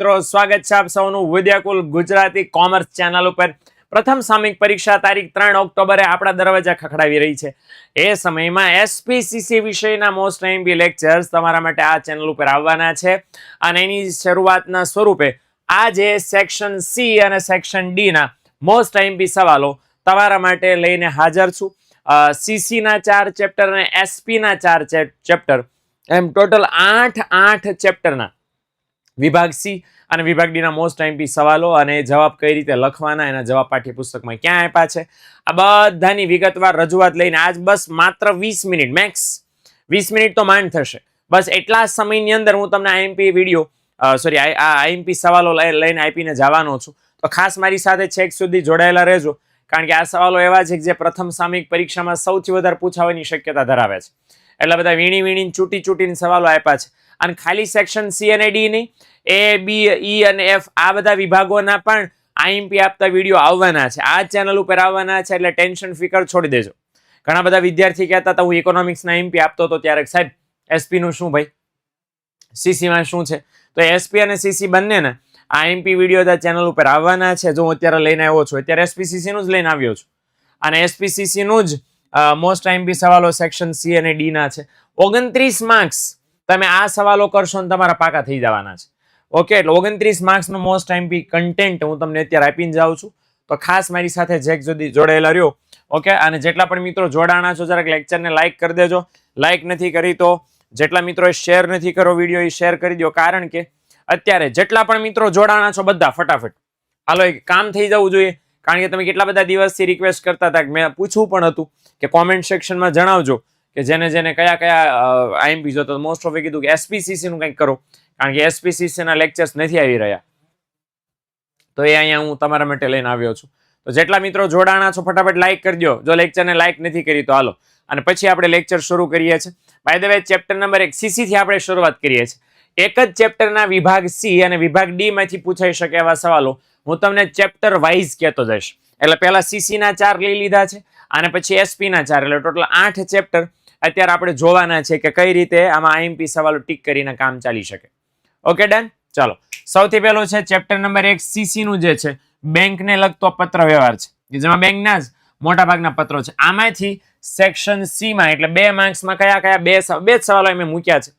મિત્રો, સ્વાગત છે આપ સૌનું વિદ્યાકુલ ગુજરાતી કોમર્સ ચેનલ ઉપર. પ્રથમ સામિક પરીક્ષા તારીખ ત્રણ ઓક્ટોબરે આપણા દરવાજા ખખડાવી રહી છે. એ સમયમાં એસપીસીસી વિષયના મોસ્ટ એમપી લેક્ચર્સ તમારા માટે આ ચેનલ ઉપર આવવાના છે. અને એની શરૂઆતના સ્વરૂપે આજે સેક્શન સી અને સેક્શન ડીના મોસ્ટ એમપી સવાલો તમારા માટે લઈને હાજર છું. સીસીના ચાર ચેપ્ટર અને એસપીના ચાર ચેપ્ટર એમ ટોટલ આઠ આઠ ચેપ્ટરના વિભાગ સી અને વિભાગ ડીના મોસ્ટ આઈમપી સવાલો અને જવાબ કઈ રીતે લખવાના એના જવાબ પાઠ્યપુસ્તકમાં ક્યાં આપ્યા છે? આ બધાની વિગતવાર રજૂઆત લઈને આજ બસ માત્ર વીસ મિનિટ મેક્સ વીસ મિનિટ તો માંડ થશે. બસ એટલા સમયની અંદર હું તમને આઈએમપી વીડિયો સોરી આ આઈએમપી સવાલો લઈ- લઈને આપીને જવાનો છું. તો ખાસ મારી સાથે છેક સુધી જોડાયેલા રહેજો, કારણ કે આ સવાલો એવા છે જે પ્રથમ સામયિક પરીક્ષામાં સૌથી વધારે પૂછાવાની શક્યતા ધરાવે છે. એટલે બધા વીણી વીણીને ચૂંટી ચૂંટીને સવાલો આપ્યા છે. અને ખાલી સેક્શન સી અને ડી નહીં. એ બી ઈ અને એફ આ બધા વિભાગોના પણ આઈએમપી આપતા વીડિયો આવવાના છે. આ ચેનલ ઉપર આવવાના છે એટલે ટેન્શન ફિકર છોડી દેજો. ઘણા બધા વિદ્યાર્થી કહેતા હતા, હું ઇકોનોમિક્સના આઈએમપી આપતો હતો ત્યારે. સાહેબ એસપીનું શું ભાઈ? સીસીમાં શું છે? તો એસપી અને સીસી બંનેને આ આઈએમપી વીડિયો ચેનલ ઉપર આવવાના છે. જો હું અત્યારે લઈને આવ્યો છું, અત્યારે એસપીસીસીનું જ લઈને આવ્યો છું. અને એસપીસીસીનું જ મોસ્ટ આઈએમપી સવાલો સેક્શન સી અને ડીના છે. ઓગણત્રીસ માર્ક્સ તમે આ સવાલો કરશો ને તમારા પાકા થઈ જવાના છે. ઓકે એટલે ઓગણત્રીસ માર્ક્સનો મોસ્ટ આઈએમપી કન્ટેન્ટ હું તમને અત્યારે આપીને જાઉં છું. તો ખાસ મારી સાથે જેક સુધી જોડાયેલા રહ્યો. ઓકે અને જેટલા પણ મિત્રો જોડાણા છો, જરાક લેક્ચરને લાઇક કરી દેજો. લાઇક નથી કરી તો જેટલા મિત્રોએ શેર નથી કરો વીડિયો એ શેર કરી દો. કારણ કે અત્યારે જેટલા પણ મિત્રો જોડાણા છો બધા ફટાફટ. હાલો, એક કામ થઈ જવું જોઈએ. કારણ કે તમે કેટલા બધા દિવસથી રિક્વેસ્ટ કરતા હતા મેં પૂછવું પણ હતું કે કોમેન્ટ સેક્શનમાં જણાવજો. કે જેને જેને કયા કયા આઈએમપી જોતો મોસ્ટ ઓફ કીધું કે એસપીસીસી નું કંઈક કરો. કારણ કે એસપીસીસીના લેક્ચર્સ નથી આવી રહ્યા. તો એ અહીંયા હું તમારા માટે લઈને આવ્યો છું. તો જેટલા મિત્રો જોડાણા છો, ફટાફટ લાઇક કરી દો. જો લેક્ચરને લાઇક નથી કરી, તો હાલો. અને પછી આપણે લેક્ચર શરૂ કરીએ છીએ. By the way chapter number એક સીસીથી આપણે શરૂઆત કરીએ છીએ. એક જ ચેપ્ટરના વિભાગ સી અને વિભાગ ડીમાંથી પૂછાઈ શકે એવા સવાલો. હું તમને ચેપ્ટર વાઇઝ કહેતો જઈશ. એટલે પહેલાં સીસીના ચાર લઈ લીધા છે અને પછી એસપી ના ચાર. એટલે ટોટલ આઠ ચેપ્ટર અત્યારે આપણે જોવાના છે કે કઈ રીતે આમાં આઈએમપી સવાલો ટીક કરીને કામ ચાલી શકે. ઓકે ડન ચાલો. સૌથી પહેલો છે ચેપ્ટર નંબર એક સીસીનું જે છે, બેંકને લગતો પત્ર વ્યવહાર છે. જેમાં બેંકના જ મોટા ભાગના પત્રો છે. આમાંથી સેક્શન સીમાં એટલે બે માર્ક્સમાં કયા કયા, બે બે જ સવાલો એમ મૂક્યા છે.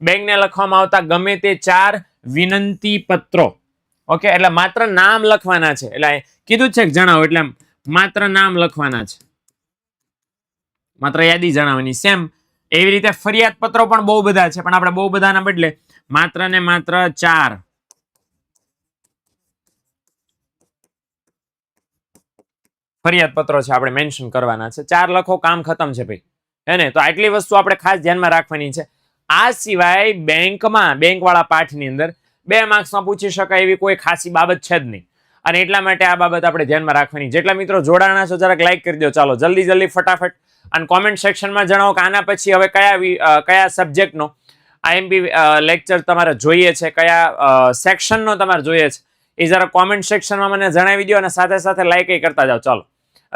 બેંકને લખવામાં આવતા ગમે તે ચાર વિનંતી પત્રો. ઓકે એટલે માત્ર નામ લખવાના છે. એટલે કીધું છે કે જણાવો, એટલે માત્ર નામ લખવાના છે. માત્ર યાદી જણાવવાની. સેમ, એવી રીતે ફરિયાદ પત્રો પણ બહુ બધા છે, પણ આપણે બહુ બધાના બદલે માત્ર ને માત્ર ચાર. ફરિયાદ પત્રો છે, આપણે મેન્શન કરવાના છે. ચાર લખો, કામ ખતમ છે ભાઈ. હે ને? તો આટલી વસ્તુ આપણે ખાસ ધ્યાનમાં રાખવાની છે. આ સિવાય બેંકમાં બેંક વાળા પાઠની અંદર બે માર્ક્સમાં પૂછી શકાય એવી કોઈ ખાસી બાબત છે જ નહીં. અને એટલા માટે આ બાબત આપણે ધ્યાનમાં રાખવાની. જેટલા મિત્રો જોડાણા છો, જરાક લાઈક કરી દો. ચાલો, જલ્દી જલ્દી, ફટાફટ અને કોમેન્ટ સેક્શનમાં જણાવો કે આના પછી હવે કયા કયા સબ્જેક્ટનો આઈએમપી લેક્ચર તમારે જોઈએ છે, કયા સેક્શનનો તમારે જોઈએ છે. એ જરા કોમેન્ટ સેક્શનમાં મને જણાવી દો અને સાથે સાથે લાઈક કરતા જાઓ. ચાલો.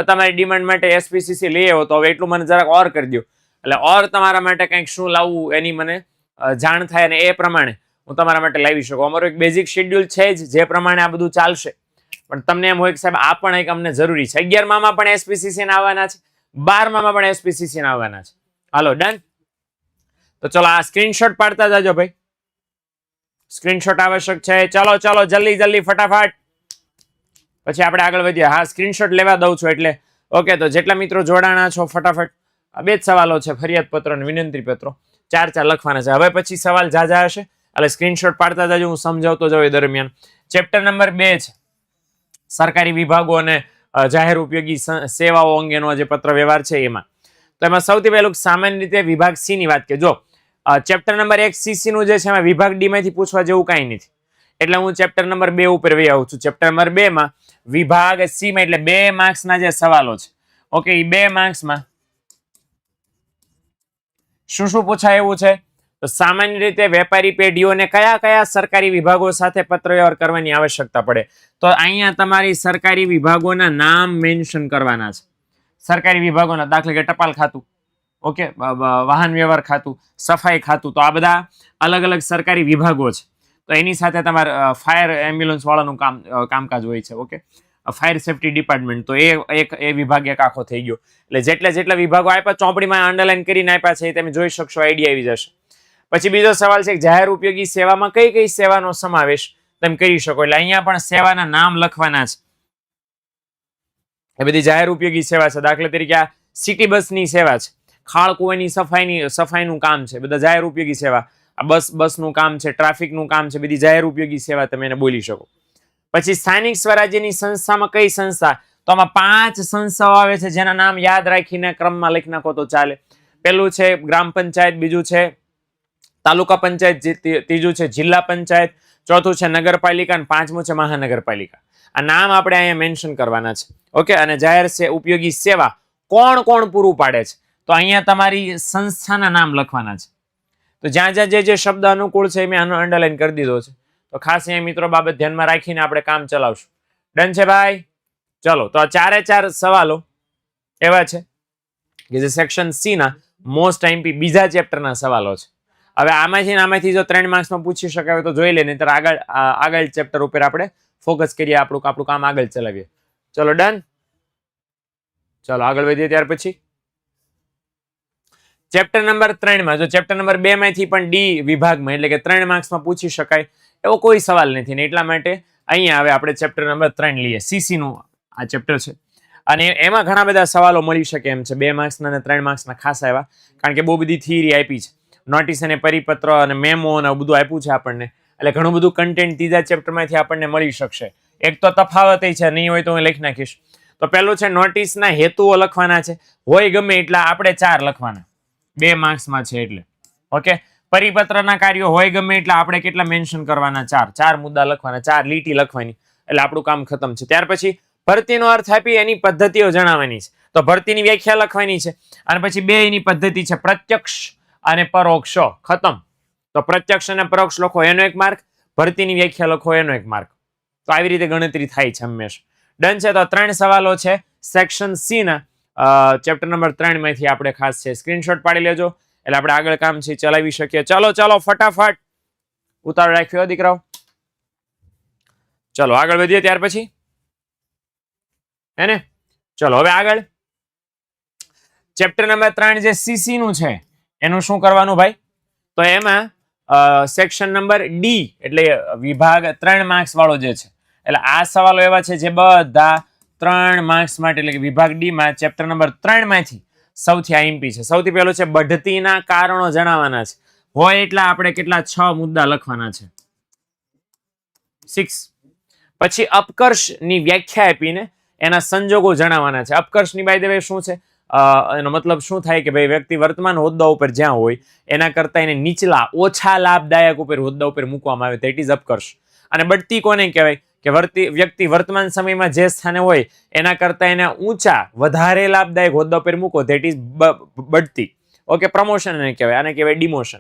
તમારી ડિમાન્ડ માટે એસપીસીસી લઈ આવ્યો તો હવે એટલું મને જરાક ઓર કરી દો એટલે ઓર તમારા માટે કંઈક શું લાવવું એની મને જાણ થાય અને એ પ્રમાણે હું તમારા માટે લાવી શકું. અમારું એક બેઝિક શેડ્યુલ છે જ, જે પ્રમાણે આ બધું ચાલશે. પણ તમને એમ હોય કે સાહેબ, આ પણ એક અમને જરૂરી છે. અગિયારમાં પણ એસપીસીસી આવવાના છે. બારમામાં પણ એસપીસીસી આવવાના છે. હાલો ડન તો ચલો, આ સ્ક્રીનશોટ પાડતા જાજો ભાઈ. સ્ક્રીનશોટ આવશ્યક છે. ચલો ચલો, જલ્દી જલ્દી, ફટાફટ. પછી આપણે આગળ વધીએ. હા સ્ક્રીનશોટ લેવા દઉં છું એટલે. ઓકે, તો જેટલા મિત્રો જોડાણા છો, ફટાફટ. આ બે જ સવાલો છે, ફરિયાદ પત્રો અને વિનંતી પત્રો. ચાર ચાર લખવાના છે. હવે પછી સવાલ જાજા હશે. એટલે સ્ક્રીનશોટ પાડતા જાજો, હું સમજાવતો જાઉં એ દરમિયાન. ચેપ્ટર નંબર બે છે. સરકારી વિભાગો અને જાહેર ઉપયોગી સેવાઓ અંગેનો જે પત્ર વ્યવહાર છે એમાં. તો એમાં સૌથી પહેલું સામાન્ય રીતે વિભાગ સી ની વાત કે જો ચેપ્ટર નંબર એક સીસી નું જે છે એમાં વિભાગ ડી માંથી પૂછવા જેવું કાંઈ નથી. એટલે હું ચેપ્ટર નંબર બે ઉપર વહી આવું છું. ચેપ્ટર નંબર બે માં વિભાગ સી માં એટલે બે માર્ક્સના જે સવાલો છે. ઓકે એ બે માર્ક્સમાં શું શું પૂછાય એવું છે? સામાન્ય રીતે વેપારી પેઢીઓને કયા કયા સરકારી વિભાગો સાથે પત્ર વ્યવહાર કરવાની આવશ્યકતા પડે? તો અહીંયા તમારી સરકારી વિભાગોના નામ મેન્શન કરવાના છે. સરકારી વિભાગોના દાખલા કે ટપાલ ખાતું, ઓકે? વાહન વ્યવહાર ખાતું, સફાઈ ખાતું, તો આ બધા અલગ અલગ સરકારી વિભાગો છે. તો એની સાથે તમારે ફાયર એમ્બ્યુલન્સવાળાનું કામ કામકાજ હોય છે, ઓકે? ફાયર સેફટી ડિપાર્ટમેન્ટ, તો એ એક, એ વિભાગ એક આખો થઈ ગયો. એટલે જેટલા જેટલા વિભાગો આપ્યા, ચોપડીમાં અંડરલાઈન કરીને આપ્યા છે, એ તમે જોઈ શકશો, આઈડિયા આવી જશે. પછી બીજો સવાલ છે જાહેર ઉપયોગી સેવામાં કઈ કઈ સેવાનો સમાવેશ તમે કરી શકો? એટલે અહીંયા પણ સેવાના નામ લખવાના છે. એ બધી જાહેર ઉપયોગી સેવા છે. દાખલા તરીકે આ સિટી બસની સેવા છે. ખાળ કુવાની સફાઈની, સફાઈનું કામ છે. બધા જાહેર ઉપયોગી સેવા. આ બસ, બસનું કામ છે, ટ્રાફિકનું કામ છે, બધી જાહેર ઉપયોગી સેવા તમે એને બોલી શકો. પછી સ્થાનિક સ્વરાજ્યની સંસ્થામાં કઈ સંસ્થા? તો આમાં પાંચ સંસ્થાઓ આવે છે જેના નામ યાદ રાખીને ક્રમમાં લખી નાખો તો ચાલે. પેલું છે ગ્રામ પંચાયત, બીજું છે તાલુકા પંચાયત ત્રીજું છે જિલ્લા પંચાયત, ચોથું છે નગરપાલિકા અને પાંચમું છે મહાનગરપાલિકા. આ નામ આપણે અહીંયા મેન્શન કરવાના છે. ઓકે, અને જાહેર સે, ઉપયોગી સેવા કોણ કોણ પૂરું પાડે છે? તો અહીંયા તમારી સંસ્થાના નામ લખવાના છે. તો જ્યાં જ્યાં જે જે શબ્દ અનુકૂળ છે મેં આનો અંડરલાઈન કરી દીધો છે. તો ખાસ અહીંયા મિત્રો બાબત ધ્યાનમાં રાખીને આપણે કામ ચલાવશું. ડન છે ભાઈ? ચલો, તો આ ચારે ચાર સવાલો એવા છે કે જે સેક્શન સી ના મોસ્ટ આઈમ્પી બીજા ચેપ્ટરના સવાલો છે. હવે આમાંથી આમાંથી જો ત્રણ માર્ક્સમાં પૂછી શકાય તો જોઈ લે, નહીતર આગળ આગળ ચેપ્ટર ઉપર આપણે ફોકસ કરીએ, આપણું આપણું કામ આગળ ચલાવીએ. ચલો ડન ચલો, આગળ વધીએ ત્યાર પછી. ચેપ્ટર નંબર ત્રણમાં જો ચેપ્ટર નંબર બે માંથી પણ ડી વિભાગમાં, એટલે કે ત્રણ માર્ક્સમાં પૂછી શકાય, એવો કોઈ સવાલ નથી ને એટલા માટે અહીંયા હવે આપણે ચેપ્ટર નંબર ત્રણ લઈએ. સીસી નું આ ચેપ્ટર છે. અને એમાં ઘણા બધા સવાલો મળી શકે એમ છે, બે માર્ક્સના અને ત્રણ માર્ક્સના ખાસ આવ્યા, કારણ કે બહુ બધી થિયરી આપી છે. નોટિસ અને પરિપત્ર અને મેમો અને બધું આપ્યું છે આપણને. એટલે ઘણું બધું કન્ટેન્ટ ત્રીજા ચેપ્ટરમાંથી આપણને મળી શકશે. એક તો તફાવત છે, નહીં હોય તો હું લખી નાખીશ. તો પહેલું છે નોટિસના હેતુઓ લખવાના છે. હોય ગમે એટલા આપણે ચાર લખવાના. બે માર્ક્સમાં છે એટલે. ઓકે? પરિપત્રના કાર્યો હોય ગમે એટલા આપણે કેટલા મેન્શન કરવાના? ચાર. ચાર મુદ્દા લખવાના, ચાર લીટી લખવાની. એટલે આપણું કામ ખતમ છે. ત્યાર પછી ભરતીનો અર્થ આપી એની પદ્ધતિઓ જણાવવાની છે. તો ભરતીની વ્યાખ્યા લખવાની છે. અને પછી બે એની પદ્ધતિ છે, પ્રત્યક્ષ અને પરોક્ષ. ખતમ. તો પ્રત્યક્ષ અને પરોક્ષ લખો એનો એક માર્ક, ભરતીની વ્યાખ્યા લખો એનો એક માર્ક. તો આવી રીતે ગણતરી થાય છે હંમેશા. ડન છે તો ત્રણ સવાલો છે. સેક્શન સી ના ચેપ્ટર નંબર ત્રણમાંથી આપણે ખાસ છે સ્ક્રીનશોટ પાડી લેજો. એટલે આપણે આગળ કામ છે, ચલાવી શકીએ. ચલો ચલો, ફટાફટ. ઉતાર રાખ્યો દીકરાઓ. ચલો, આગળ વધીએ ત્યાર પછી. હે ને? ચલો, હવે આગળ. ચેપ્ટર નંબર ત્રણ જે સીસી નું છે એનું શું કરવાનું ભાઈ? તો એમાં સેક્શન નંબર ડી એટલે વિભાગ ત્રણ માર્ક્સ વાળો જે છે. એટલે આ સવાલો એવા છે જે બધા ત્રણ માર્ક્સ માટે, એટલે કે વિભાગ ડીમાં ચેપ્ટર નંબર ત્રણમાંથી સૌથી આઈમ્પી છે. સૌથી પહેલું છે બઢતીના કારણો જણાવવાના છે. હોય એટલા આપણે કેટલા છ મુદ્દા લખવાના છે. સિક્સ પછી અપકર્ષની વ્યાખ્યા આપીને એના સંજોગો જણાવવાના છે. અપકર્ષની બાય વે શું છે? એનો મતલબ શું થાય કે ભાઈ વ્યક્તિ વર્તમાન હોદ્દા ઉપર જ્યાં હોય, એના કરતાં એને નીચલા, ઓછા લાભદાયક ઉપર હોદ્દા ઉપર મૂકવામાં આવે. દેટ ઇઝ અપકર્ષ અને બઢતી કોને કહેવાય? કે વર્તી, વ્યક્તિ વર્તમાન સમયમાં જે સ્થાને હોય, એના કરતાં એને ઊંચા, વધારે લાભદાયક હોદ્દા ઉપર મૂકો. ધેટ ઇઝ બઢતી. ઓકે પ્રમોશન એને કહેવાય. આને કહેવાય ડિમોશન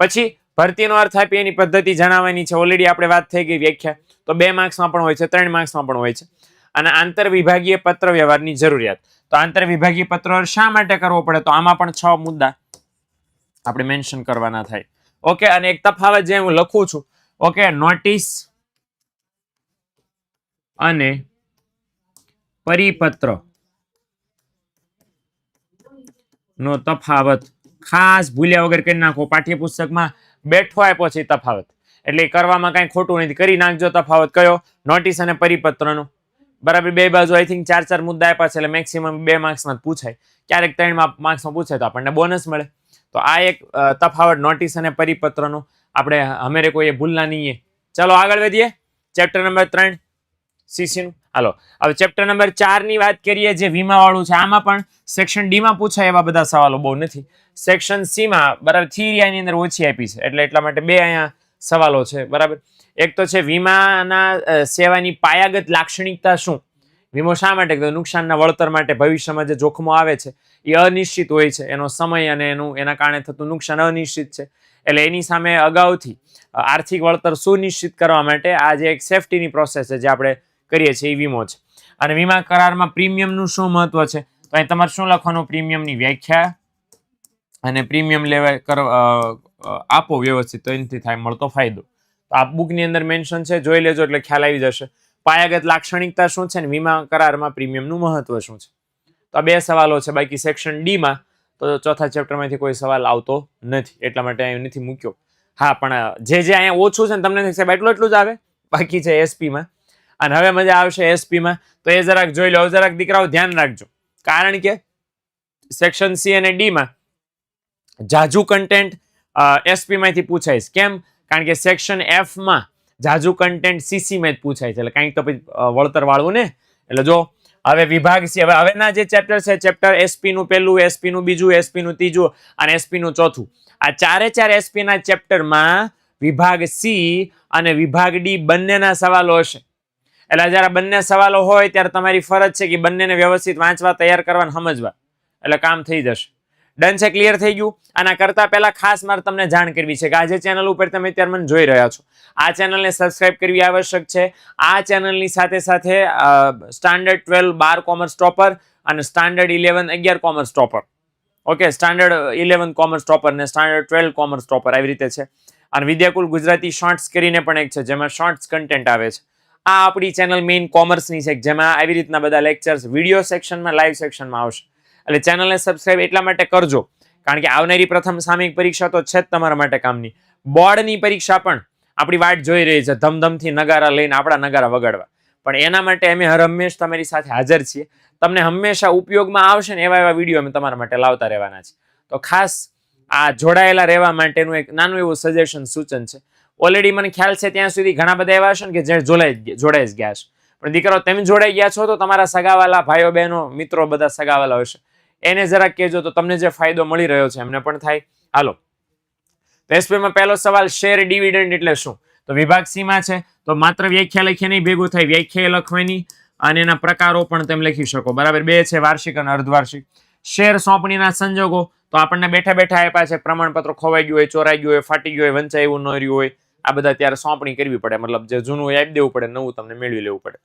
પછી, ભરતીનો અર્થ આપી એની પદ્ધતિ જણાવવાની છે. ઓલરેડી આપણે વાત થઈ ગઈ વ્યાખ્યા. તો બે માર્ક્સમાં પણ હોય છે, ત્રણ માર્ક્સમાં પણ હોય છે. અને આંતર વિભાગીય પત્ર વ્યવહારની જરૂરિયાત. તો આંતર વિભાગીય પત્ર શા માટે કરવો પડે? તો આમાં પણ છ મુદ્દા આપણે મેન્શન કરવાના થાય. ઓકે, અને એક તફાવત જે હું લખું છું. ઓકે, નોટિસ અને પરિપત્ર નો તફાવત. ખાસ ભૂલ્યા વગર કરી નાખો. પાઠ્યપુસ્તકમાં બેઠો આપ્યો તફાવત. એટલે કરવામાં કાંઈ ખોટું નથી. કરી નાખજો તફાવત કયો? નોટિસ અને પરિપત્રનો. બરાબર, બે બાજુ આઈ થિંક ચાર ચાર મુદ્દા આપ્યા છે, એટલે મેક્સિમમ બે માર્ક્સમાં પૂછાય. ક્યારેક ત્રણ માર્ક્સમાં પૂછાય તો આપણને બોનસ મળે. તો આ એક તફાવટ નોટિસ અને પરિપત્રનો આપણે હમેરે કોઈએ ભૂલના નહીં ચલો આગળ વધીએ. ચેપ્ટર નંબર ત્રણ સીસીનું હાલો, હવે ચેપ્ટર નંબર ચારની વાત કરીએ જે વીમાવાળું છે. આમાં પણ સેક્શન ડીમાં પૂછાય એવા બધા સવાલો બહુ નથી. સેક્શન સીમાં બરાબર થિયરી અંદર ઓછી આપી છે. એટલે એટલા માટે બે અહીંયા સવાલો છે, બરાબર? એક તો છે વીમાના સેવાની પાયાગત લાક્ષણિકતા શું? વીમો શા માટે નુકસાનના વળતર માટે, ભવિષ્યમાં જે જોખમો આવે છે, એ અનિશ્ચિત હોય છે. એનો સમય અને એનું, એના કારણે થતું નુકસાન અનિશ્ચિત છે. એટલે એની સામે અગાઉથી આર્થિક વળતર સુનિશ્ચિત કરવા માટે આ જે એક સેફટીની પ્રોસેસ છે જે આપણે કરીએ છીએ, એ વીમો છે. અને વીમા કરારમાં પ્રીમિયમનું શું મહત્વ છે? તો અહીં તમારે શું લખવાનું? પ્રીમિયમની વ્યાખ્યા અને પ્રીમિયમ લેવા આપો વ્યવસ્થિત તો એનાથી થાય, મળતો ફાયદો. તો આ બુકની અંદર મેન્શન છે, જોઈ લેજો એટલે ખ્યાલ આવી જશે. પાયાગત લાક્ષણિકતા શું છે ને વીમા કરારમાં પ્રીમિયમનું મહત્વ શું છે? તો આ બે સવાલો છે, બાકી સેક્શન ડીમાં તો ચોથા ચેપ્ટરમાંથી કોઈ સવાલ આવતો નથી, એટલા માટે અહીં નથી મૂક્યો. હા, પણ જે જે અહીંયા ઓછું છે ને તમને સાહેબ, એટલું એટલું જ આવે. બાકી છે એસપીમાં અને હવે મજા આવશે એસપીમાં તો એ જરાક જોઈ લો જરાક દીકરાઓ ધ્યાન રાખજો. કારણ કે સેક્શન સી અને ડીમાં જાજુ કન્ટેન્ટ એસપીમાંથી પૂછાય કેમ? કારણ કે સેક્શન એફમાં જાજુ કન્ટેન્ટ સીસીમાં જ પૂછાય છે. એટલે કાંઈક તો પછી વળતરવાળું ને? એટલે જો, હવે વિભાગ સી હવે હવેના જે ચેપ્ટર છે ચેપ્ટર એસપીનું પહેલું એસપીનું બીજું એસપી નું ત્રીજું અને એસપીનું ચોથું. આ ચારે ચાર એસપીના ચેપ્ટરમાં વિભાગ સી અને વિભાગ ડી બંનેના સવાલો હશે. એટલે જ્યારે બંને સવાલો હોય, ત્યારે તમારી ફરજ છે કે બંનેને વ્યવસ્થિત વાંચવા, તૈયાર કરવા સમજવા. એટલે કામ થઈ જશે. ડન છે ક્લિયર થઈ ગયું. આના કરતા પહેલા ખાસ મારે તમને જાણ કરવી છે કે આજે ચેનલ ઉપર તમે અત્યારે મને જોઈ રહ્યા છો, આ ચેનલને સબસ્ક્રાઇબ કરવી આવશ્યક છે. આ ચેનલની સાથે સાથે સ્ટાન્ડર્ડ ટ્વેલ્વ બાર કોમર્સ ટોપર અને સ્ટાન્ડર્ડ ઇલેવન અગિયાર commerce topper okay standard eleven commerce topper ને સ્ટાન્ડર્ડ ટ્વેલ્વ કોમર્સ ટોપર આવી રીતે છે. અને વિદ્યાકુલ ગુજરાતી શોર્ટ્સ કરીને પણ એક છે, જેમાં શોર્ટ્સ કન્ટેન્ટ આવે છે. આ આપણી ચેનલ મેઇન કોમર્સની છે, જેમાં આવી રીતના બધા લેક્ચર્સ વીડિયો સેક્શનમાં લાઈવ સેક્શનમાં આવશે. એટલે ચેનલને સબસ્ક્રાઇબ એટલા માટે કરજો. કારણ કે આવનારી પ્રથમ સામયિક પરીક્ષા તો છે જ તમારા માટે કામની. બોર્ડની પરીક્ષા પણ આપણી વાટ જોઈ રહી છે, ધમધમથી નગારા લઈને આપણા નગારા વગાડવા. પણ એના માટે અમે હર હંમેશ તમારી સાથે હાજર છીએ. તમને હંમેશા ઉપયોગમાં આવશે ને એવા એવા વીડિયો અમે તમારા માટે લાવતા રહેવાના છે તો ખાસ આ જોડાયેલા રહેવા માટેનું એક નાનું એવું સજેશન સૂચન છે. ઓલરેડી મને ખ્યાલ છે ત્યાં સુધી ઘણા બધા એવા હશે ને કે જે જોડાઈ જોડાઈ જ ગયા છે પણ દીકરો તમે જોડાઈ ગયા છો તો તમારા સગાવાલા, ભાઈઓ, બહેનો, મિત્રો બધા સગાવાલા હશે. એને જરાક કહેજો તો તમને જે ફાયદો મળી રહ્યો છે, એમને પણ થાય. હાલો. તો એસપીમાં પહેલો સવાલ શેર ડિવિડન્ડ એટલે શું? તો વિભાગ સીમાં છે, તો માત્ર વ્યાખ્યા લખીએ નહીં ભેગું થાય. વ્યાખ્યા લખવાની અને એના પ્રકારો પણ તમે લખી શકો. બરાબર? બે છે વાર્ષિક અને અર્ધવાર્ષિક. શેર સોંપણીના સંજોગો, તો આપણને બેઠા બેઠા આપ્યા છે. પ્રમાણપત્ર ખોવાઈ ગયું હોય, ચોરાઈ ગયું હોય, ફાટી ગયું હોય એવું ન રહ્યું હોય, આ બધા ત્યારે સોંપણી કરવી પડે. મતલબ જે જૂનું હોય, આપી દેવું પડે, નવું તમને મેળવી લેવું પડે.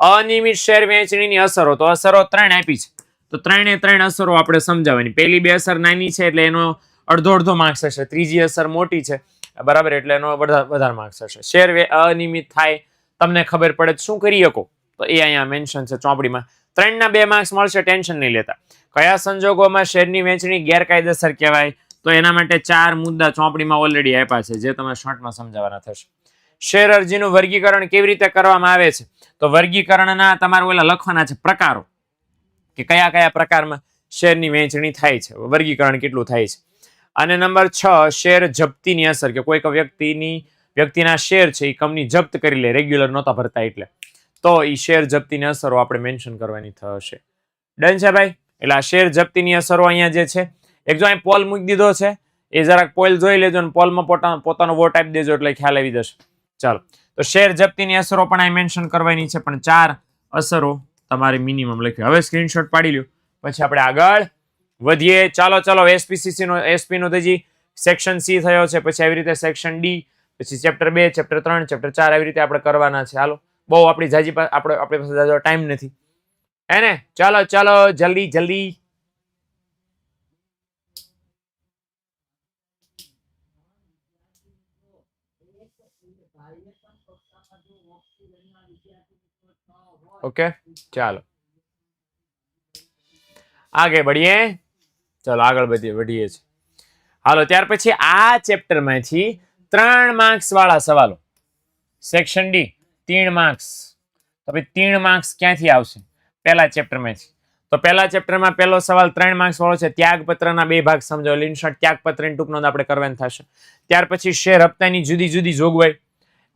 અનિયમિત શેર વેચણીની અસરો, તો અસરો ત્રણ આપી છે. તો ત્રણે ત્રણ અસરો આપણે સમજાવવાની. પહેલી બે અસર નાની છે એટલે એનો અડધો અડધો માર્ક્સ હશે ત્રીજી અસર મોટી છે. બરાબર એટલે એનો વધારે માર્ક્સ હશે શેર અનિયમિત થાય. તમને ખબર પડે શું કરી શકો? તો એ અહીંયા મેન્શન છે ચોપડીમાં. ત્રણના બે માર્ક્સ મળશે ટેન્શન નહીં લેતા. કયા સંજોગોમાં શેરની વેચણી ગેરકાયદેસર કહેવાય? તો એના માટે ચાર મુદ્દા ચોપડીમાં ઓલરેડી આપ્યા છે, જે તમે શોર્ટમાં સમજાવવાના થશે. શેર અરજીનું વર્ગીકરણ કેવી રીતે કરવામાં આવે છે? તો વર્ગીકરણના તમારે ઓલા લખવાના છે પ્રકારો. કે કયા કયા પ્રકારમાં શેરની વહેંચણી થાય છે? વર્ગીકરણ કેટલું થાય છે? અને નંબર છ, શેર જપ્તીની અસર, કે કોઈક વ્યક્તિની, વ્યક્તિના શેર છે, એ કંપની જપ્ત કરી લે, રેગ્યુલર નહોતા ભરતા એટલે. તો એ શેર જપ્તીની અસરો આપણે મેન્શન કરવાની થશે. ડન છે ભાઈ? એટલે આ શેર જપ્તીની અસરો અહીંયા જે છે, એક જો અહીં પોલ મૂકી દીધો છે, એ જરાક પોલ જોઈ લેજો અને પોલમાં પોતાનો પોતાનો વોટ આપી દેજો એટલે ખ્યાલ આવી જશે. ચાલો. તો શેર જપ્તીની અસરો પણ અહીં મેન્શન કરવાની છે, પણ ચાર અસરો તમારે મિનિમમ લખ્યું. હવે સ્ક્રીનશોટ પાડી લ્યો. પછી આપણે આગળ વધીએ. ચાલો ચાલો એસપીસીસી નો એસપી નો હજી સેક્શન સી થયો છે. પછી આવી રીતે સેક્શન ડી પછી ચેપ્ટર બે ચેપ્ટર ત્રણ ચેપ્ટર ચાર આવી રીતે આપણે કરવાના છે. હાલો. બહુ આપણી જાજી આપણે આપણી પાસે ટાઈમ નથી. હે ચાલો ચાલો, જલ્દી જલ્દી. ઓકે? ચાલો. આગળ बढ़िए ચાલો, આગળ વધીએ વધીએ છે હાલો, ત્યાર પછી આ ચેપ્ટરમાંથી ત્રણ માર્ક્સ વાળા સવાલો. સેક્શન ડી ત્રણ માર્ક્સ તો ભાઈ, ત્રણ માર્ક્સ ક્યાંથી આવશે? પહેલા ચેપ્ટરમાંથી. તો પહેલા ચેપ્ટરમાં પહેલો સવાલ ત્રણ માર્ક્સ વાળો છે. ત્યાગપત્રના બે ભાગ સમજો. ઇનશોર્ટ ત્યાગપત્રની ટૂંક નોંધ આપણે કરવાની થશે. ત્યાર પછી શેર હપ્તાની જુદી જુદી જોગવાઈ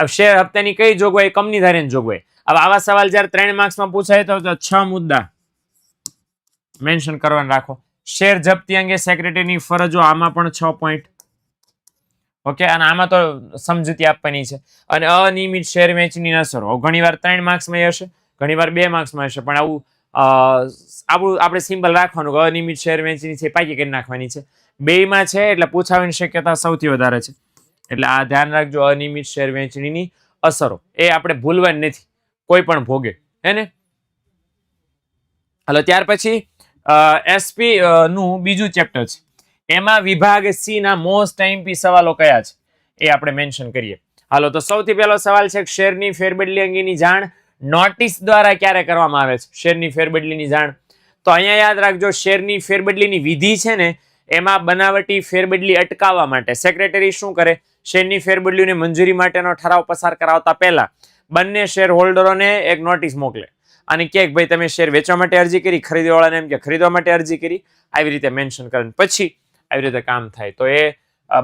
શેર હપ્તાની કઈ જોગવાઈ? કંપની ધારીની જોગવાઈ. હવે આવા સવાલ જ્યારે ત્રણ માર્ક્સમાં પૂછાય તો છ મુદ્દા મેન્શન કરવાના રાખો. શેર જપ્તી અંગે સેક્રેટરીની ફરજો, આમાં પણ છ પોઈન્ટ ઓકે, અને આમાં તો સમજૂતી આપવાની છે. અને અનિયમિત શેર વેચની અસરો ઘણીવાર ત્રણ માર્ક્સમાં હશે ઘણીવાર બે માર્ક્સમાં હશે. પણ આવું આપણું આપણે સિમ્પલ રાખવાનું કે અનિયમિત શેર વેચની છે પાકી કરી નાખવાની છે. બેમાં છે એટલે પૂછાવાની શક્યતા સૌથી વધારે છે. એટલે આ ધ્યાન રાખજો અનિયમિત શેર વેચણીની અસરો. એ આપણે ભૂલવાની નથી. કોઈ પણ ભોગે હેને હાલો, ત્યાર પછી એસપી નું બીજું ચેપ્ટર છે. એમાં વિભાગ સી ના મોસ્ટ ટાઈમપી સવાલો કયા છે? એ આપણે મેન્શન કરીએ. હાલો, તો સૌથી પહેલો સવાલ છે, શેરની ફેરબદલી અંગેની જાણ નોટિસ દ્વારા ક્યારે કરવામાં આવે છે? શેરની ફેરબદલીની જાણ. તો અહીંયા યાદ રાખજો, શેરની ફેરબદલીની વિધિ છે ને, એમાં બનાવટી ફેરબદલી અટકાવવા માટે સેક્રેટરી શું કરે? શેરની ફેરબદલીની મંજૂરી માટેનો ઠરાવ પસાર કરાવતા પહેલા બંને શેર હોલ્ડરોને એક નોટિસ મોકલે. અને કે ભાઈ, તમે શેર વેચવા માટે અરજી કરી, ખરીદવાવાળાને એમ કે ખરીદવા માટે અરજી કરી. આવી રીતે મેન્શન કરે પછી આવી રીતે કામ થાય. તો એ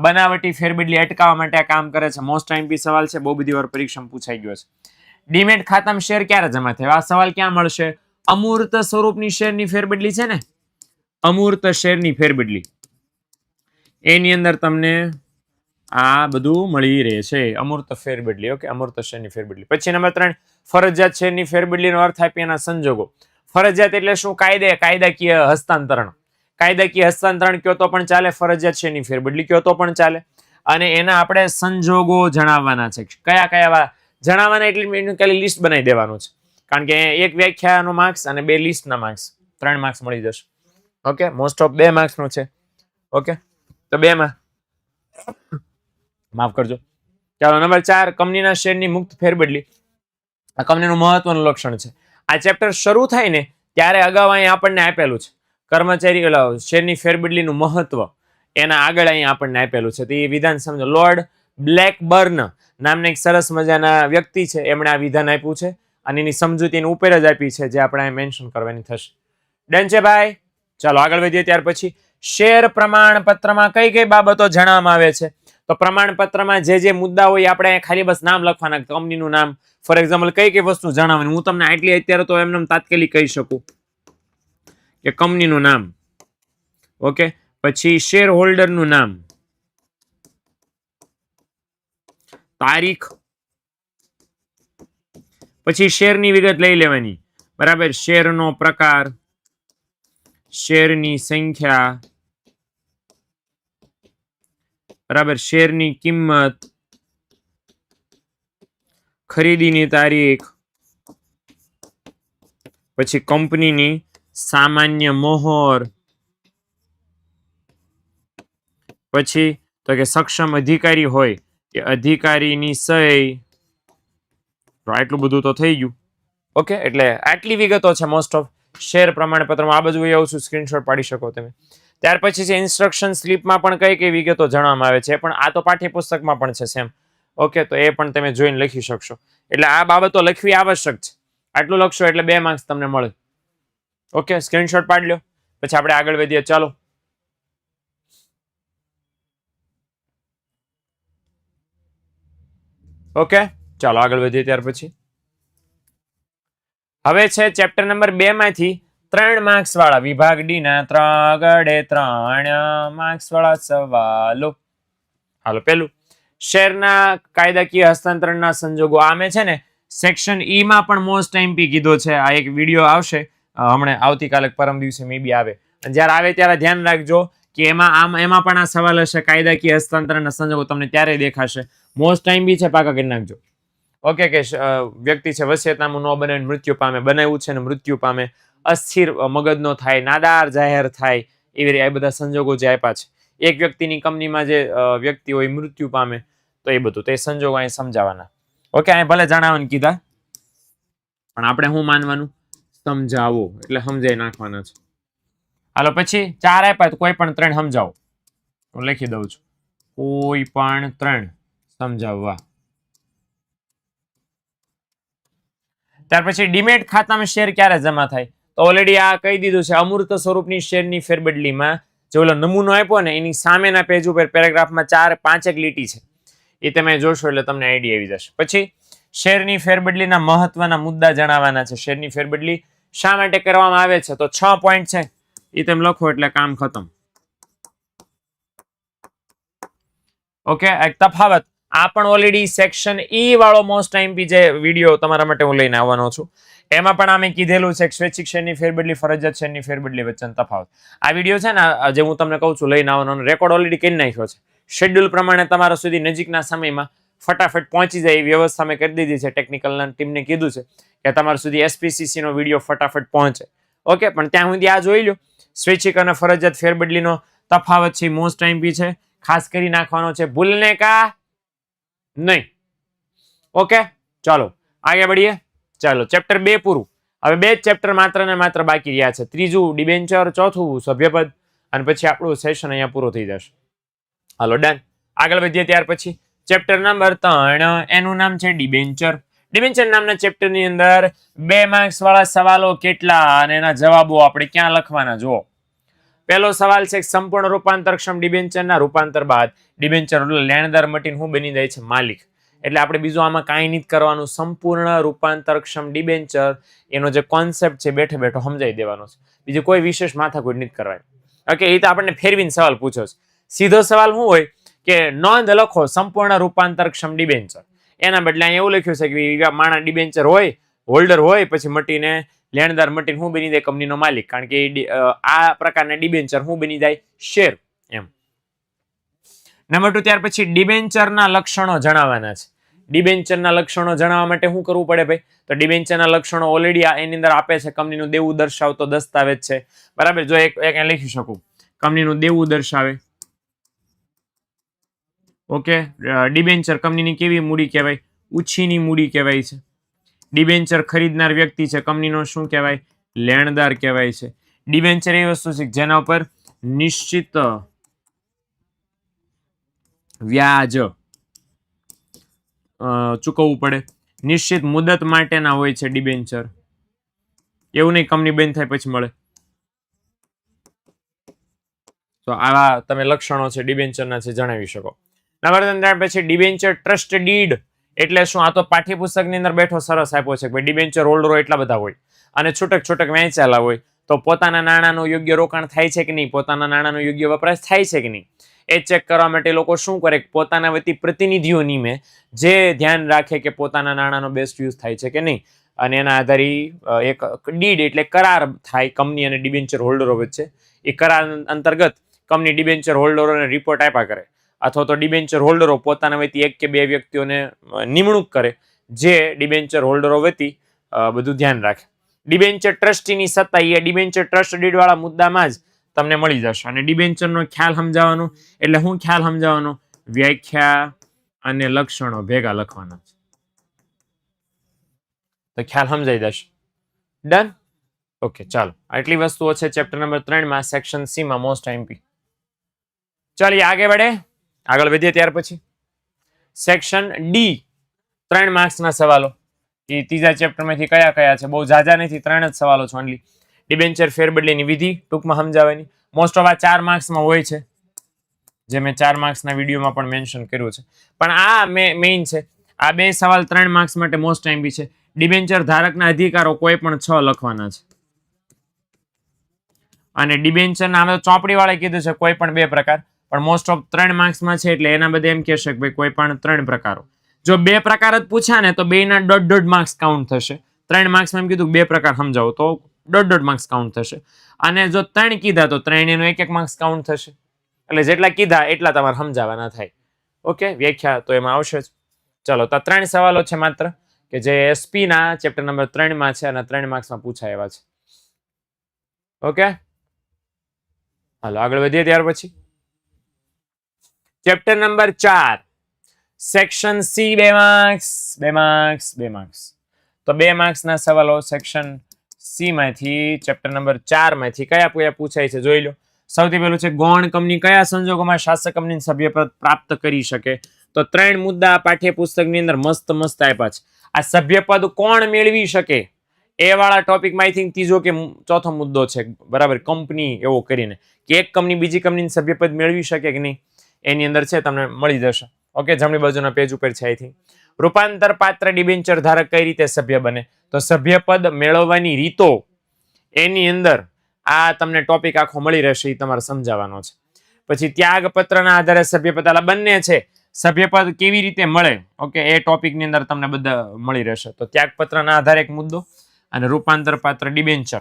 બનાવટી ફેરબદલી અટકાવવા માટે આ કામ કરે છે. મોસ્ટ ટાઈમ સવાલ છે, બહુ બધી વાર પરીક્ષામાં પૂછાઈ ગયો છે. ડીમેટ ખાતામાં શેર ક્યારે જમા થાય? આ સવાલ ક્યાં મળશે? અમૂર્ત સ્વરૂપની શેરની ફેરબદલી છે ને? અમૂર્ત શેરની ફેરબદલી. એની અંદર તમને આ બધું મળી રહે છે. અમૂર્ત ફેરબદલી ઓકે અમૂર્ત શેરની ફેરબદલી. પછી નંબર ત્રણ, ફરજિયાત શેરની ફેરબદલીનો અર્થ આપી એના સંજોગો. ફરજિયાત એટલે શું? કાયદે, કાયદાકીય હસ્તાંતરણ. કાયદાકીય હસ્તાંતરણ કયો તો પણ ચાલે, ફરજિયાત શેરની ફેરબદલી કયો તો પણ ચાલે. અને એના આપણે સંજોગો જણાવવાના છે. કયા કયા જણાવવાના એટલે ખાલી લિસ્ટ બનાવી દેવાનું છે. કારણ કે એક વ્યાખ્યાનો માર્ક્સ અને બે લિસ્ટના માર્ક્સ ત્રણ માર્ક્સ મળી જશે. ઓકે મોસ્ટ ઓફ બે માર્ક્સનું છે. ઓકે તો બેમાં. માફ કરજો. ચાલો, નંબર ચાર, કંપનીના શેરની મુક્ત ફેરબદલી. આ કંપનીનું મહત્વનું લક્ષણ છે. આ ચેપ્ટર શરૂ થાય ને ત્યારે અગાઉ અહીં આપણને આપેલું છે. કર્મચારી શેરની ફેરબદલીનું મહત્વ એના આગળ અહીં આપણને આપેલું છે. તો એ વિધાન સમજો. લોર્ડ બ્લેકબર્ન નામના એક સરસ મજાના વ્યક્તિ છે. એમણે આ વિધાન આપ્યું છે અને એની સમજૂતી એની ઉપર જ આપી છે, જે આપણે મેન્શન કરવાની થશે. ડન છે ભાઈ? ચાલો, આગળ વધીએ ત્યાર પછી. શેર પ્રમાણપત્રમાં કઈ કઈ બાબતો જણાવવામાં આવે છે? તો પ્રમાણપત્રમાં જે જે મુદ્દા હોય આપણે ખાલી બસ નામ લખવાના કંપનીનું નામ. ફોર એક્ઝામ્પલ કઈ કઈ વસ્તુ જણાવવાની? હું તમને આટલી અત્યારે તો એમને તાત્કાલિક કહી શકું. કે કંપનીનું નામ. ઓકે? પછી શેર હોલ્ડરનું નામ. તારીખ. પછી શેરની વિગત લઈ લેવાની? બરાબર? શેરનો પ્રકાર. શેરની સંખ્યા. બરાબર, શેરની કિંમત? ખરીદીની તારીખ? પછી કંપનીની સામાન્ય મોહર? પછી તો કે સક્ષમ અધિકારી હોય કે અધિકારીની સહી? તો આટલું બધું તો થઈ ગયું. ઓકે, એટલે આટલી વિગતો છે મોસ્ટ ઓફ શેર પ્રમાણપત્રમાં આ બધું આવું છું સ્ક્રીનશોટ પાડી શકો તમે. ત્યાર પછી છે ઇન્સ્ટ્રક્શન સ્લીપમાં પણ કઈ કઈ વિગતો જણાવવામાં આવે છે, પણ આ તો પાઠ્યપુસ્તકમાં પણ છે, સેમ. ઓકે તો એ પણ તમે જોઈને લખી શકશો. એટલે આ બાબતો લખવી આવશ્યક છે. આટલું લખશો એટલે બે માર્ક્સ તમને મળે. ઓકે સ્ક્રીનશોટ પાડી લો પછી આપણે આગળ વધીએ. ચાલો. ઓકે ચાલો આગળ વધીએ ત્યાર પછી. હવે છે ચેપ્ટર નંબર બે માંથી ત્રણ માર્ક્સ વાળા, વિભાગ ડી ના ત્રગડે ત્રણ માર્ક્સ વાળા સવાલો. હાલો, પેલું. શેરના કાયદાકીય હસ્તાંતરણના સંજોગો આમે છે ને? સેક્શન ઈ માં પણ મોસ્ટ એમપી કીધો છે. આ એક વીડિયો આવશે. હમણાં આવતીકાલે પરમ દિવસે મે બી આવે. જ્યારે આવે ત્યારે ધ્યાન રાખજો કે એમાં આમ, એમાં પણ આ સવાલ હશે. કાયદાકીય હસ્તાંતરણના સંજોગો તમને ત્યારે દેખાશે. મોસ્ટ ટાઈમ બી છે, પાકા કરી નાખજો. ઓકે કે વ્યક્તિ છે વસિયતનામું ન બને, મૃત્યુ પામે, બનાવ્યું છે ને મૃત્યુ પામે. અસ્થિર મગજનો થાય, નાદાર જાહેર થાય એવી રીતે આ બધા સંજોગો જે આપ્યા છે. એક વ્યક્તિની કંપનીમાં જે વ્યક્તિ હોય, મૃત્યુ પામે, તો એ બધું, તો એ સંજોગો અહીં સમજાવવાના ઓકે, અહીં ભલે જણાવવાનું કીધા, પણ આપણે શું માનવાનું? સમજાવો, એટલે સમજાઈ નાખવાના છે. હાલો, પછી ચાર આપ્યા, તો કોઈ પણ ત્રણ સમજાવો. હું લખી દઉં છું. કોઈ પણ ત્રણ સમજાવવા. ત્યાર પછી ડીમેટ ખાતામાં શેર ક્યારે જમા થાય? તો ઓલરેડી આ કહી દીધું છે, અમૂર્ત સ્વરૂપની શેરની ફેરબદલીમાં જે ઓલો નમૂનો આપ્યો ને, એની સામેના પેજ ઉપર પેરેગ્રાફમાં ચાર પાંચેક લીટી છે. એ તમે જોશો એટલે તમને આઈડિયા આવી જશે. પછી, શેરની ફેરબદલીના મહત્વના મુદ્દા જણાવવાના છે. શેરની ફેરબદલી શા માટે કરવામાં આવે છે? તો છ પોઈન્ટ છે. એ તમે લખો એટલે કામ ખતમ. ઓકે એક તફાવત. આ પણ ઓલરેડી સેક્શન ઈ વાળો મોસ્ટ ટાઈમ જે વીડિયો તમારા માટે હું લઈને આવવાનો છું. એમાં પણ અમે કીધેલું છે સ્વૈચ્છિક શેરની ફેરબદલી, ફરજિયાત શેરની ફેરબદલી વચ્ચેનો તફાવત. આ વીડિયો છે ને જે હું તમને કહું છું, લઈને આવવાનો રેકોર્ડ ઓલરેડી કરી નાખ્યો છે. શેડ્યુલ પ્રમાણે તમારા સુધી નજીકના સમયમાં ફટાફટ પહોંચી જાય એવી વ્યવસ્થા મેં કરી દીધી છે. ટેકનિકલના ટીમને કીધું છે કે તમારા સુધી એસપીસીસીનો વીડિયો ફટાફટ પહોંચે. ઓકે પણ ત્યાં સુધી આ જોઈ લો. સ્વૈચ્છિક અને ફરજિયાત ફેરબદલીનો તફાવત છે મોસ્ટ ટાઈમ બી છે. ખાસ કરી નાખવાનો છે. ભૂલને કા નહીં. ઓકે ચાલો. આગળ વધીએ. ચાલો ચેપ્ટર બે પૂરું. હવે બે જ ચેપ્ટર માત્ર ને માત્ર બાકી રહ્યા છે. ત્રીજું ડિબેન્ચર ચોથું સભ્યપદ, અને પછી આપણું સેશન અહીંયા પૂરું થઈ જશે. હાલો ડન આગળ વધીએ ત્યાર પછી. ચેપ્ટર નંબર ત્રણ, એનું નામ છે ડિબેન્ચર ડિબેન્ચર નામના ચેપ્ટરની અંદર બે માર્ક્સ વાળા સવાલો કેટલા અને એના જવાબો આપણે ક્યાં લખવાના, જુઓ. પહેલો સવાલ છે, સંપૂર્ણ રૂપાંતરક્ષમ ડિબેન્ચરના રૂપાંતર બાદ. ડિબેન્ચર લેણદાર મટીને હું બની જાય છે, માલિક. એટલે આપણે બીજું આમાં કાંઈ નહીં કરવાનું. સંપૂર્ણ રૂપાંતરક્ષમ ડિબેન્ચર એનો જે કોન્સેપ્ટ છે બેઠે બેઠો સમજાવી દેવાનો છે. બીજું કોઈ વિશેષ માથાકૂટ નથી કરવાની. ઓકે એ તો આપણને ફેરવીને સવાલ પૂછો છે. સીધો સવાલ શું હોય? કે નોંધ લખો સંપૂર્ણ રૂપાંતરક્ષમ ડિબેન્ચર. એના બદલે અહીંયા એવું લખ્યું છે કે માણા ડિબેન્ચર હોય, હોલ્ડર હોય, પછી મટીને લેણદાર મટીને હું બની જાય કંપનીનો માલિક. કારણ કે આ પ્રકારના ડિબેન્ચર હું બની જાય? શેર. એમ. નંબર ટુ, ત્યાર પછી ડિબેન્ચરના લક્ષણો જણાવવાના છે. ડિબેન્ચરના લક્ષણો જણાવવા માટે શું કરવું પડે ભાઈ? તો ડિબેન્ચરના લક્ષણો ઓલરેડી એની અંદર આપે છે. કંપનીનું દેવું દર્શાવતો દસ્તાવેજ છે. બરાબર? જો એક એક લખી શકું. કંપનીનું દેવું દર્શાવે. ઓકે? ડિબેન્ચર કંપનીની કેવી મૂડી કહેવાય? ઉછીની મૂડી કહેવાય છે. ડિબેન્ચર ખરીદનાર વ્યક્તિ છે. કંપનીનો શું કહેવાય? લેણદાર કહેવાય છે. ડિબેન્ચર એવી વસ્તુ છે જેના ઉપર નિશ્ચિત વ્યાજ ચૂકવવું પડે. નિશ્ચિત મુદત માટેના હોય છે ડિબેન્ચર એવું નહીં કંપની બેન થાય પછી મળે. તો આવા તમે લક્ષણો છે ડિબેન્ચરના છે જણાવી શકો. નંબર ત્રણ પછી ડિબેન્ચર ટ્રસ્ટ ડીડ એટલે શું? આ તો પાઠ્યપુસ્તકની અંદર બેઠો સરસ આપ્યો છે કે ડિબેન્ચર હોલ્ડરો એટલા બધા હોય. અને છૂટક છૂટક વહેંચાયેલા હોય. તો પોતાના નાણાંનું યોગ્ય રોકાણ થાય છે કે નહીં? પોતાના નાણાંનો યોગ્ય વપરાશ થાય છે કે નહીં? એ ચેક કરવા માટે લોકો શું કરે પોતાના વતી પ્રતિનિધિઓ નિમે જે ધ્યાન રાખે કે પોતાના નાણાંનો બેસ્ટ યુઝ થાય છે કે નહીં, અને એના આધારે એક ડીડ એટલે કરાર થાય કંપની અને ડિબેન્ચર હોલ્ડરો વચ્ચે. એ કરાર અંતર્ગત કંપની ડિબેન્ચર હોલ્ડરોને રિપોર્ટ આપ્યા કરે. અથવા તો ડિબેન્ચર હોલ્ડરો પોતાના વતી એક કે બે વ્યક્તિઓને નિમણૂક કરે, જે ડિબેન્ચર હોલ્ડરો વતી બધું ધ્યાન રાખે. ડિબેન્ચર ટ્રસ્ટીની સત્તા એ ડિબેન્ચર ટ્રસ્ટ ડીડવાળા મુદ્દામાં જ તમને મળી જશે. અને ડિબેન્ચરનો ખ્યાલ સમજાવવાનો. એટલે હું ખ્યાલ સમજાવવાનો? વ્યાખ્યા અને લક્ષણો ભેગા લખવાના છે. તો ખ્યાલ સમજાઈ જશે. ડન ઓકે ચાલો. આટલી વસ્તુઓ છે ચેપ્ટર નંબર ત્રણમાં સેક્શન સી માં મોસ્ટ એમપી ચાલીએ આગે વડે આગળ વધીએ ત્યાર પછી. સેક્શન ડી ત્રણ માર્ક્સના સવાલો. એ ત્રીજા ચેપ્ટરમાંથી કયા કયા છે? બહુ ઝાઝા નથી, ત્રણ જ સવાલો છે ઓનલી ડિબેન્ચર ફેરબદલીની વિધિ ટૂંકમાં સમજાવવાની. મોસ્ટ ઓફ આ ચાર માર્ક્સમાં હોય છે, જે મેં ચાર માર્ક્સના વિડીયોમાં પણ મેન્શન કર્યું છે. પણ આ મેઇન છે. આ બે સવાલ ત્રણ માર્ક્સ માટે મોસ્ટ ટાઈમ બી છે. ડિબેન્ચર ધારકના અધિકારો કોઈ પણ છ લખવાના છે. અને ડિબેન્ચરના આમ ચોપડી વાળા કીધું છે કોઈ પણ બે પ્રકાર. પણ મોસ્ટ ઓફ ત્રણ માર્ક્સમાં છે એટલે એના બધા એમ કહેશે કે ભાઈ કોઈ પણ ત્રણ પ્રકારો. જો બે પ્રકાર જ પૂછ્યા ને તો બેના દોઢ દોઢ માર્ક્સ કાઉન્ટ થશે. ત્રણ માર્ક્સમાં એમ કીધું બે પ્રકાર સમજાવો તો દોઢ દોઢ માર્ક્સ કાઉન્ટ થશે. અને જો ત્રણ કીધા તો ત્રણ એનો એક એક માર્ક્સ કાઉન્ટ થશે. એટલે જેટલા કીધા એટલા તમારે સમજાવવાના થાય. ઓકે વ્યાખ્યા તો એમાં આવશે જ. ચલો, તો ત્રણ સવાલો છે માત્ર, કે જે એસપી ના ચેપ્ટર નંબર ત્રણમાં છે અને ત્રણ માર્ક્સમાં પૂછાય એવા છે. ઓકે હાલો, આગળ વધીએ ત્યાર પછી. ચેપ્ટર નંબર ચાર. સેક્શન સી બે માર્ક્સ બે માર્ક્સ બે માર્ક્સ તો બે માર્ક્સના સવાલો સેક્શન સી માંથી ચેપ્ટર નંબર ચારમાંથી કયા કયા પૂછાય છે જોઈ લો. સૌથી પહેલું છે, ગૌણ કંપની કયા સંજોગોમાં શાસક કંપની સભ્યપદ પ્રાપ્ત કરી શકે? તો ત્રણ મુદ્દા આ પાઠ્યપુસ્તકની અંદર મસ્ત મસ્ત આપ્યા છે. આ સભ્યપદ કોણ મેળવી શકે? એ વાળા ટોપિકમાં આઈ થિંક ત્રીજો કે ચોથો મુદ્દો છે. બરાબર, કંપની એવો કરીને. કે એક કંપની બીજી કંપનીની સભ્યપદ મેળવી શકે કે નહીં? એની અંદર છે, તમને મળી જશે. ઓકે જમણી બાજુના પેજ ઉપર છે આઈ થિંક રૂપાંતર પાત્ર ડિબેન્ચર ધારક કઈ રીતે સભ્ય બને? તો સભ્યપદ મેળવવાની રીતો એની અંદર આ તમને ટોપિક આખો મળી રહેશે એ તમારે સમજાવવાનો છે. પછી ત્યાગપત્રના આધારે સભ્યપદ આલા બંને છે. સભ્યપદ કેવી રીતે મળે? ઓકે એ ટોપિકની અંદર તમને બધા મળી રહેશે. તો ત્યાગપત્રના આધારે એક મુદ્દો અને રૂપાંતર પાત્ર ડિબેન્ચર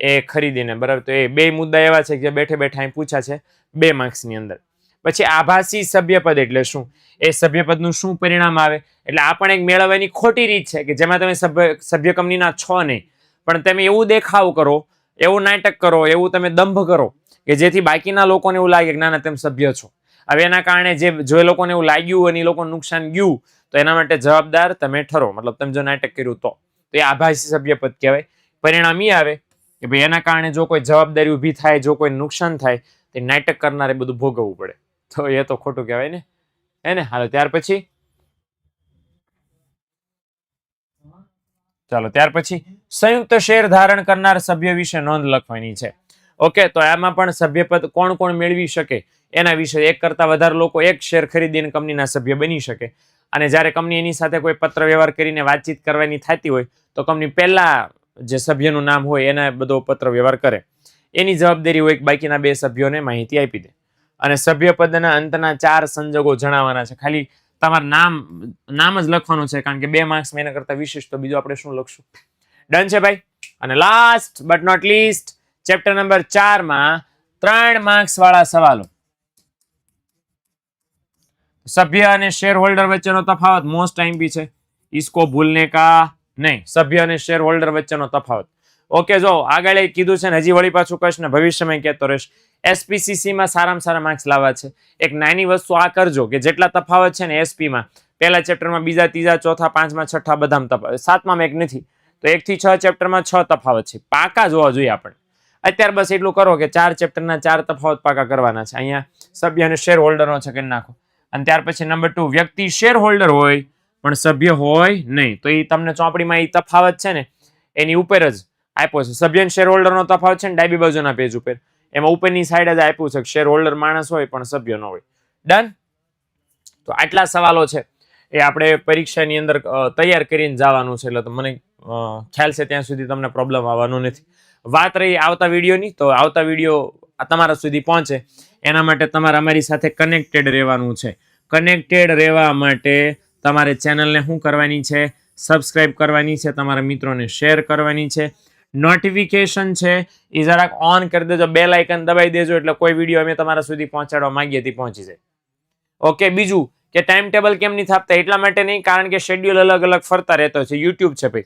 એ ખરીદીને, બરાબર? તો એ બે મુદ્દા એવા છે કે જે બેઠે બેઠા અહીં પૂછ્યા છે, બે માર્ક્સની અંદર. પછી આભાસી સભ્યપદ એટલે શું? એ સભ્યપદનું શું પરિણામ આવે? એટલે આ પણ એક મેળવવાની ખોટી રીત છે કે જેમાં તમે સભ્ય સભ્ય કંપનીના છો નહીં. પણ તમે એવું દેખાવ કરો, એવું નાટક કરો, એવું તમે દંભ કરો કે જેથી બાકીના લોકોને એવું લાગે કે ના ના, તમે સભ્ય છો. હવે એના કારણે જે, જો એ લોકોને એવું લાગ્યું અને એ લોકોને નુકસાન ગયું, તો એના માટે જવાબદાર તમે ઠરો. મતલબ તમે જો નાટક કર્યું તો. તો એ આભાસી સભ્યપદ કહેવાય. પરિણામ એ આવે કે ભાઈ એના કારણે જો કોઈ જવાબદારી ઊભી થાય, જો કોઈ નુકસાન થાય, તો નાટક કરનારે બધું ભોગવવું પડે. તો એ તો ખોટું કહેવાય ને. હે ને? હાલો, ત્યાર પછી? ચાલો, ત્યાર પછી સંયુક્ત શેર ધારણ કરનાર સભ્ય વિશે નોંધ લખવાની છે. ઓકે, તો આમાં પણ સભ્યપદ કોણ કોણ મેળવી શકે? એના વિશે એક કરતા વધારે લોકો એક શેર ખરીદીને કંપનીના સભ્ય બની શકે. અને જ્યારે કંપની એની સાથે કોઈ પત્ર વ્યવહાર કરીને વાતચીત કરવાની થતી હોય, તો કંપની પહેલા જે સભ્યનું નામ હોય એના બધો પત્ર વ્યવહાર કરે. એની જવાબદારી હોય બાકીના બે સભ્યોને માહિતી આપી દે. અને સભ્ય પદના અંતના ચાર સંજોગો જણાવવાના છે. ખાલી તમારું નામ નામ જ લખવાનું છે, કારણ કે બે માર્ક્સ મેં કરતા વિશેષ બીજું આપણે શું લખશું? ડન છે ભાઈ? અને last but not least chapter number ચારમાં ત્રણ માર્ક્સ વાળા સવાલો. સભ્ય અને શેર હોલ્ડર વચ્ચેનો તફાવત મોસ્ટ ટાઈમ બી છે. ઇસકો ભૂલને કા નહીં. સભ્ય અને શેર હોલ્ડર વચ્ચેનો તફાવત. ઓકે જો આગળ એ કીધું છે ને હજી વળી પાછું કહીશ ને ભવિષ્યમાં કહેતો રહીશ. એસપીસીસી માં સારામાં સારા માર્ક્સ લાવવા છે. એક નાની વસ્તુ આ કરજો કે જેટલા તફાવત છે ને એસપીમાં, પહેલા ચેપ્ટરમાં બીજા, ત્રીજા, ચોથા, પાંચમાં, છઠ્ઠા બધામાં તફાવત, સાતમાં એક નથી. તો એકથી છ ચેપ્ટરમાં છ તફાવત છે. પાકા જોવા જોઈએ આપણે. અત્યારે બસ એટલું કરો કે ચાર ચેપ્ટરના ચાર તફાવત પાકા કરવાના છે. અહીંયા સભ્ય અને શેર હોલ્ડરનો છે કરી નાખો. અને ત્યાર પછી નંબર ટુ વ્યક્તિ શેર હોલ્ડર હોય, પણ સભ્ય હોય નહીં. તો એ તમને ચોપડીમાં એ તફાવત છે ને, એની ઉપર જ આપ્યો છે. સભ્ય શેર હોલ્ડરનો તફાવત છે ને, ડાબી બાજુના પેજ ઉપર. એમાં ઉપરની સાઈડ જ આપ્યું છે શેર હોલ્ડર માણસ હોય પણ સભ્ય ન હોય. ડન તો આટલા સવાલો છે. એ આપણે પરીક્ષાની અંદર તૈયાર કરીને જવાનું છે, એટલે મને ખ્યાલ છે ત્યાં સુધી તમને પ્રોબ્લેમ આવવાનો નથી. વાત રહી આવતા વિડીયોની, તો આવતા વીડિયો તમારા સુધી પહોંચે. એના માટે તમારે અમારી સાથે કનેક્ટેડ રહેવાનું છે. કનેક્ટેડ રહેવા માટે તમારે ચેનલને શું કરવાની છે? સબસ્ક્રાઈબ કરવાની છે, તમારા મિત્રોને શેર કરવાની છે. નોટિફિકેશન છે એ જરાક ઓન કરી દેજો બેલ આઇકન દબાઈ દેજો, એટલે કોઈ વીડિયો અમે તમારા સુધી પહોંચાડવા માંગીએ તે પહોંચી જાય. ઓકે, બીજું કે ટાઈમ ટેબલ કેમ નહીં થાપતા? એટલા માટે નહીં, કારણ કે શેડ્યુલ અલગ અલગ ફરતા રહેતો છે. યુટ્યુબ છે ભાઈ.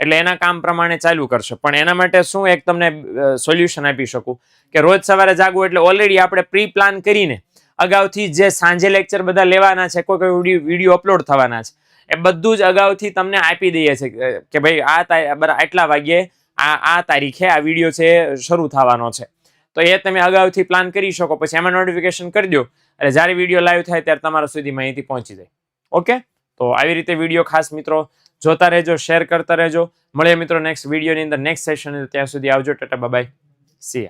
એટલે એના કામ પ્રમાણે ચાલુ કરશે. પણ એના માટે શું એક તમને સોલ્યુશન આપી શકું? કે રોજ સવારે જાગવું એટલે ઓલરેડી આપણે પ્રી પ્લાન કરીને અગાઉથી જે સાંજે લેક્ચર બધા લેવાના છે, કોઈ કોઈ વીડિયો અપલોડ થવાના છે, એ બધું જ અગાઉથી તમને આપી દઈએ છે કે ભાઈ આ તા- બરા- આટલા વાગ્યે આ આ તારીખે આ વીડિયો છે, શરૂ થવાનો છે. તો એ તમે અગાઉથી પ્લાન કરી શકો, પછી એમાં નોટિફિકેશન કરી દો. એટલે જ્યારે વીડિયો લાઈવ થાય ત્યારે તમારા સુધી માહિતી પહોંચી જાય. ઓકે? તો આવી રીતે વીડિયો ખાસ મિત્રો જોતા રહેજો શેર કરતા રહેજો. મળીએ મિત્રો નેક્સ્ટ વિડીયોની અંદર નેક્સ્ટ સેશન ત્યાં સુધી આવજો, ટાટા બાય સી